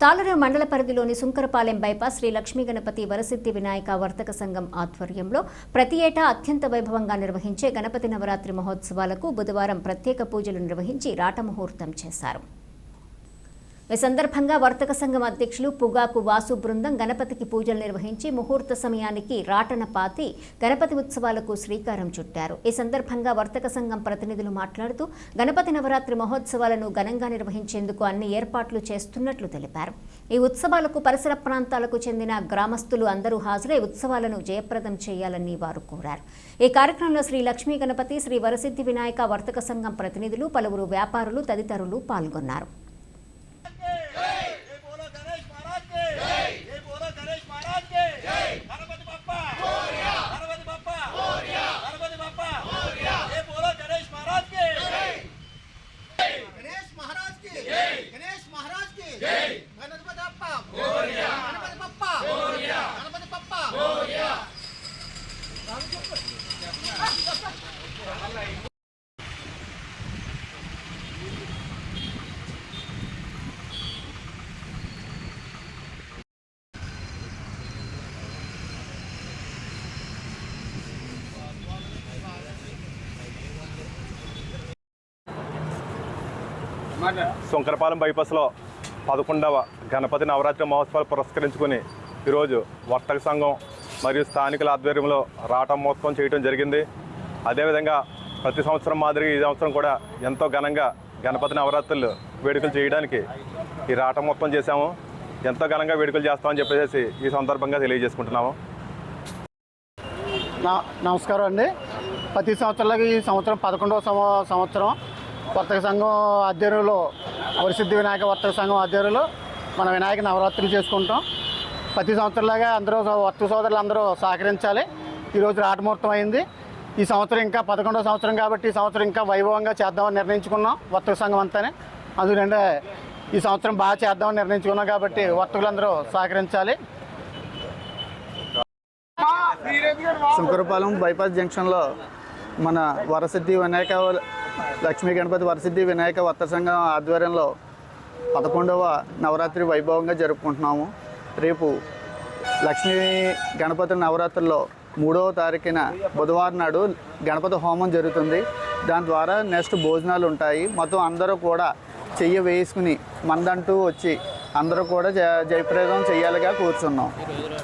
తాలూరు మండల పరిధిలోని సుంకరపాలెం బైపాస్ శ్రీ లక్ష్మీ గణపతి వరసిద్ధి వినాయక వర్తక సంఘం ఆధ్వర్యంలో ప్రతి ఏటా అత్యంత వైభవంగా నిర్వహించే గణపతి నవరాత్రి మహోత్సవాలకు బుధవారం ప్రత్యేక పూజలు నిర్వహించి రాటముహూర్తం చేశారు. ఈ సందర్భంగా వర్తక సంఘం అధ్యక్షులు పుగాకు వాసు బృందం గణపతికి పూజలు నిర్వహించి ముహూర్త సమయానికి రాటన పాతి గణపతి ఉత్సవాలకు శ్రీకారం చుట్టారు. ఈ సందర్భంగా వర్తక సంఘం ప్రతినిధులు మాట్లాడుతూ గణపతి నవరాత్రి మహోత్సవాలను ఘనంగా నిర్వహించేందుకు అన్ని ఏర్పాట్లు చేస్తున్నట్లు తెలిపారు. ఈ ఉత్సవాలకు పరిసర ప్రాంతాలకు చెందిన గ్రామస్తులు అందరూ హాజరై ఉత్సవాలను జయప్రదం చేయాలని వారు కోరారు. ఈ కార్యక్రమంలో శ్రీ లక్ష్మీ గణపతి శ్రీ వరసిద్ధి వినాయక వర్తక సంఘం ప్రతినిధులు పలువురు వ్యాపారులు తదితరులు పాల్గొన్నారు. శంకరపాలెం బైపాస్లో పదకొండవ గణపతి నవరాత్రి మహోత్సవాలు పురస్కరించుకొని ఈరోజు వర్తక సంఘం మరియు స్థానికుల ఆధ్వర్యంలో రాట మహోత్సవం చేయడం జరిగింది. అదేవిధంగా ప్రతి సంవత్సరం మాదిరిగా ఈ సంవత్సరం కూడా ఎంతో ఘనంగా గణపతి నవరాత్రులు వేడుకలు చేయడానికి ఈ రాట మొత్తం చేశాము. ఎంతో ఘనంగా వేడుకలు చేస్తామని చెప్పేసి ఈ సందర్భంగా తెలియజేసుకుంటున్నాము. నా- నమస్కారం అండి. ప్రతి సంవత్సరంలాగా ఈ సంవత్సరం పదకొండవ సంవ- సంవత్సరం వర్తక సంఘం ఆధ్వర్యంలో వరిసిద్ధి వినాయక వర్తక సంఘం ఆధ్వర్యంలో మన వినాయక నవరాత్రులు చేసుకుంటాం. ప్రతి సంవత్సరంలాగా అందరూ వర్తక సోదరులు అందరూ సహకరించాలి. ఈరోజు రాటముహూర్తం అయింది. ఈ సంవత్సరం ఇంకా పదకొండవ సంవత్సరం కాబట్టి ఈ సంవత్సరం ఇంకా వైభవంగా చేద్దామని నిర్ణయించుకున్నాం వర్తక సంఘం అంతానే. అందుకంటే ఈ సంవత్సరం బాగా చేద్దామని నిర్ణయించుకున్నాం కాబట్టి వర్తకులందరూ సహకరించాలి. శంకరపాలెం బైపాస్ జంక్షన్లో మన వరసిద్ధి వినాయక లక్ష్మీ గణపతి వరసిద్ధి వినాయక వర్త సంఘం ఆధ్వర్యంలో పదకొండవ నవరాత్రి వైభవంగా జరుపుకుంటున్నాము. రేపు లక్ష్మీ గణపతి నవరాత్రుల్లో మూడవ తారీఖున బుధవారం నాడు గణపతి హోమం జరుగుతుంది. దాని ద్వారా నెక్స్ట్ భోజనాలు ఉంటాయి. మొత్తం అందరూ కూడా చెయ్యి వేసుకుని మందంటూ వచ్చి అందరూ కూడా జ జయప్రదం చేయాలిగా కూర్చున్నాం.